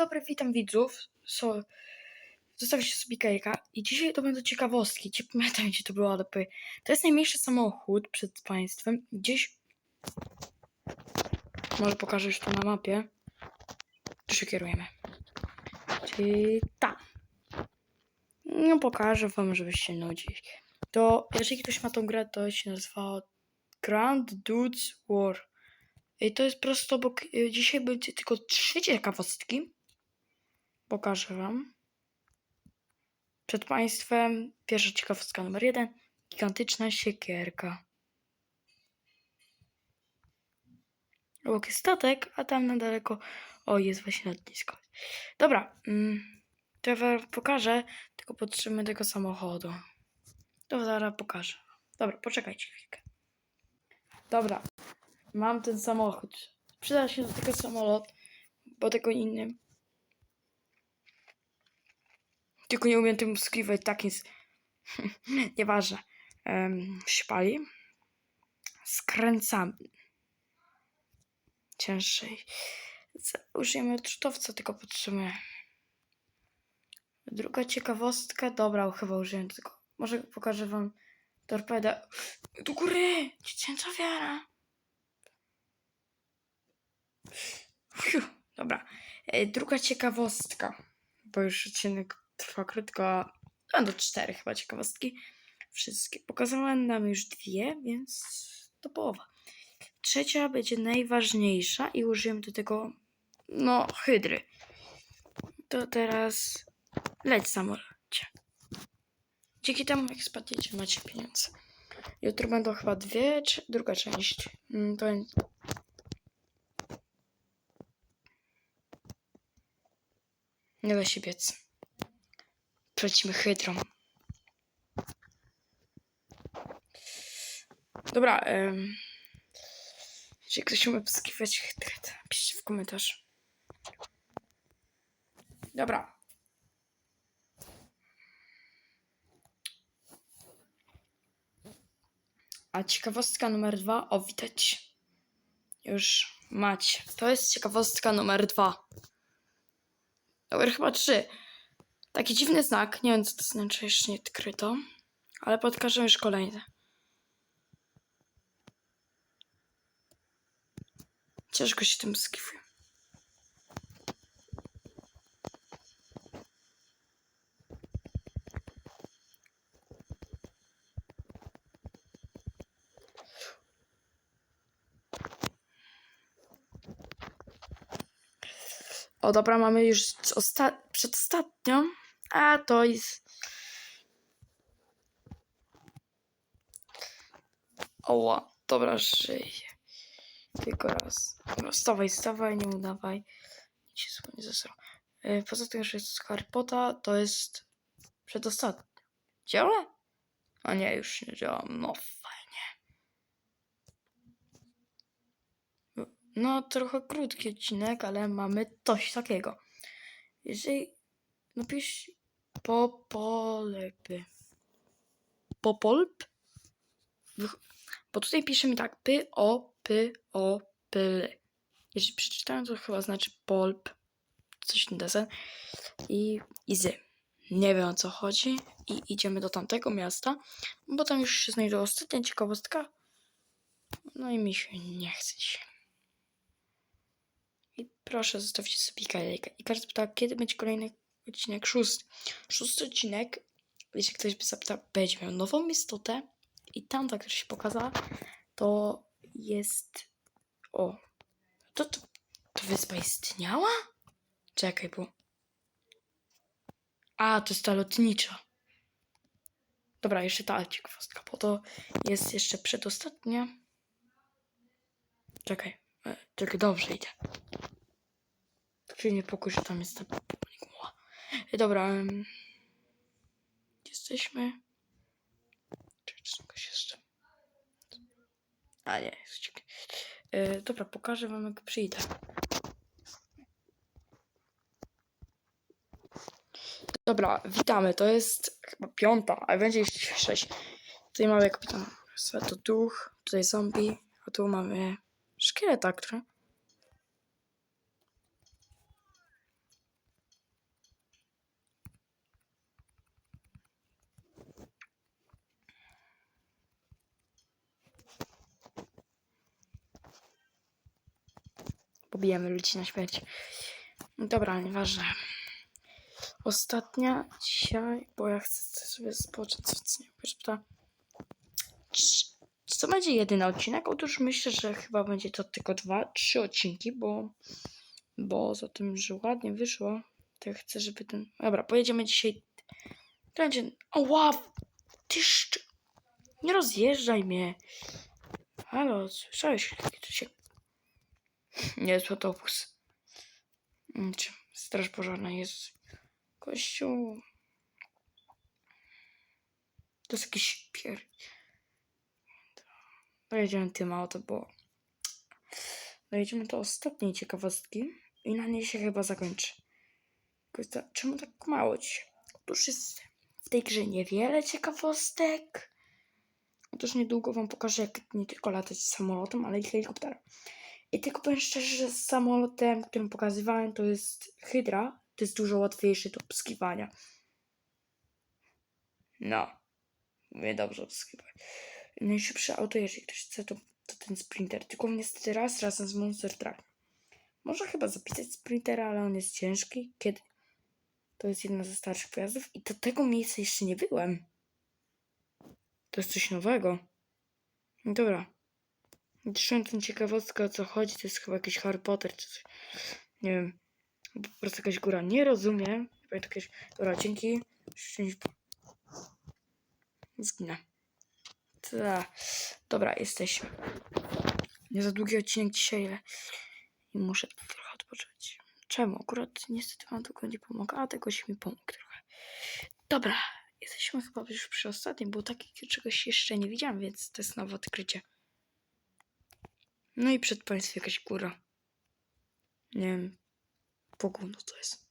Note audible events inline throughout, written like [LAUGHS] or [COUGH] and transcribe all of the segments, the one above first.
dobry, witam widzów. So, zostawcie sobie kajka i dzisiaj to będą ciekawostki. Nie pamiętam gdzie to było, ale to jest najmniejszy samochód przed państwem. Gdzieś... Może pokażę już to na mapie. Tu się kierujemy. Czyli tam. No pokażę wam, żebyście nudzić. To jeżeli ktoś ma tą grę, to się nazywa Grand Dudes War. I to jest prosto obok. y, Dzisiaj będzie tylko trzy ciekawostki. Pokażę wam. Przed państwem pierwsza ciekawostka numer jeden. Gigantyczna siekierka. Obok jest statek, a tam na daleko. O, jest właśnie lotnisko. Dobra. Mm, to ja wam pokażę, tylko potrzebujemy tego samochodu. To zaraz pokażę. Dobra, poczekajcie chwilkę. Dobra, Mam ten samochód. Przyda się do tego samolot, bo tego innym. Tylko nie umiem tym skriwać, tak jest. [LAUGHS] Nieważne. Um, szpali. Skręcamy. Cięższej. Użyjemy odrzutowca, tylko potrzebujemy. Druga ciekawostka. Dobra, chyba użyję tylko. Może pokażę wam torpedę. Do góry! Dziecięca wiara. Dobra. E, Druga ciekawostka, bo już odcinek trwa krótko, a będą cztery chyba ciekawostki. Wszystkie. Pokazałem nam już dwie, więc to połowa. Trzecia będzie najważniejsza i użyjemy do tego, no, hydry. To teraz leć samolocie. Dzięki temu, jak spadniecie, macie pieniądze. Jutro będą chyba dwie, czy druga część. Mm, To Nie da się biec. Przelecimy hydrą. Dobra. Um, jeżeli ktoś umie poskiwać hydrę, piszcie w komentarz. Dobra. A ciekawostka numer dwa. O, widać. Już macie. To jest ciekawostka numer dwa. Dobra, chyba trzy. Taki dziwny znak. Nie wiem, co to znaczy, jeszcze nie odkryto. Ale podkażę już kolejne. Ciężko się tym skifuje. O, dobra, mamy już osta- przedostatnią. A to jest. Oła, dobra, żyję. Tylko raz. Dobra, stawaj, stawaj, nie udawaj. Nic się sobie nie zesrał. Yy, Poza tym, że jest Harry Potter, to jest przedostatnia. Działa? A nie, już nie działa. No fajnie. No, trochę krótki odcinek, ale mamy coś takiego. Jeżeli napisz popolepy. Popolp? Bo tutaj piszemy tak p o p o p l. Jeżeli przeczytałem, to chyba znaczy polp. Coś ten desen. I, I z. Nie wiem o co chodzi. I idziemy do tamtego miasta, bo tam już się znajduje ostatnia ciekawostka. No i mi się nie chce dzisiaj. I proszę, zostawcie sobie lajka. I każdy pyta, kiedy będzie kolejny odcinek szósty. Szósty odcinek, jeśli ktoś by zapytał, będzie miał nową istotę i tamta, która się pokazała, to jest... O, to, to, to wyspa istniała? Czekaj, bo... A, to jest ta lotnicza. Dobra, jeszcze ta ciekawostka, bo to jest jeszcze przedostatnia. Czekaj, e, tylko dobrze idzie. Czyli niepokój, że tam jest ta Dobra. em, Jesteśmy. Czy coś jeszcze? A nie, jest. E, Dobra, pokażę wam jak przyjdę. Dobra, witamy. To jest chyba piąta, ale będzie jeszcze sześć. Tutaj mamy kapitan to duch, tutaj zombie, a tu mamy szkieleta, który pobijemy ludzi na śmierć. No Dobra, nieważne. Ostatnia dzisiaj, bo ja chcę sobie spocząć co nie to... Czy, to będzie jedyny odcinek? Otóż myślę, że chyba będzie to tylko dwa, trzy odcinki, bo bo za tym, że ładnie wyszło, to ja chcę, żeby ten... Dobra, pojedziemy dzisiaj... To będzie... O, wow! Ty szcz... Nie rozjeżdżaj mnie. Halo, słyszałeś? To się... Nie jest autobus. Mm, straż pożarna jest... Kościół... To jest jakiś pier... Pojedziemy tym auto, bo... Dojedziemy do ostatniej ciekawostki i na niej się chyba zakończy. Czemu tak mało dzisiaj? Otóż jest w tej grze niewiele ciekawostek. Otóż niedługo wam pokażę, jak nie tylko latać samolotem, ale i helikopterem. I tylko powiem szczerze, że z samolotem, którym pokazywałem, to jest Hydra. To jest dużo łatwiejszy do obskiwania. No. Mówię dobrze obskiwać. Najszybsze auto, jeżeli ktoś chce, to, to ten Sprinter. Tylko niestety raz razem z Monster Truck. Można chyba zapisać Sprintera, ale on jest ciężki. Kiedy? To jest jedna ze starszych pojazdów i do tego miejsca jeszcze nie byłem. To jest coś nowego. No Dobra. Tę ciekawostkę o co chodzi. To jest chyba jakiś Harry Potter czy coś. Nie wiem. Po prostu jakaś góra. Nie rozumiem. To jakieś... Dobra, dzięki. Zginę. Ta. Dobra, jesteśmy. Nie za długi odcinek dzisiaj, ale i muszę trochę odpocząć. Czemu? Akurat niestety wam tego nie pomogę, a tego się mi pomógł trochę. Dobra, jesteśmy chyba już przy ostatnim, bo takiego czegoś jeszcze nie widziałam, więc to jest nowe odkrycie. No i przed państwem jakaś góra. Nie wiem, pogół, no to jest.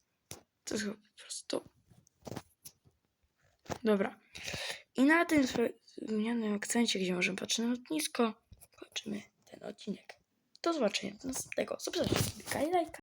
To jest chyba po prostu... Dobra. I na tym wspomnianym akcencie, gdzie możemy patrzeć na lotnisko, kończymy ten odcinek. Do zobaczenia następnego. Subskrypcja, lajka.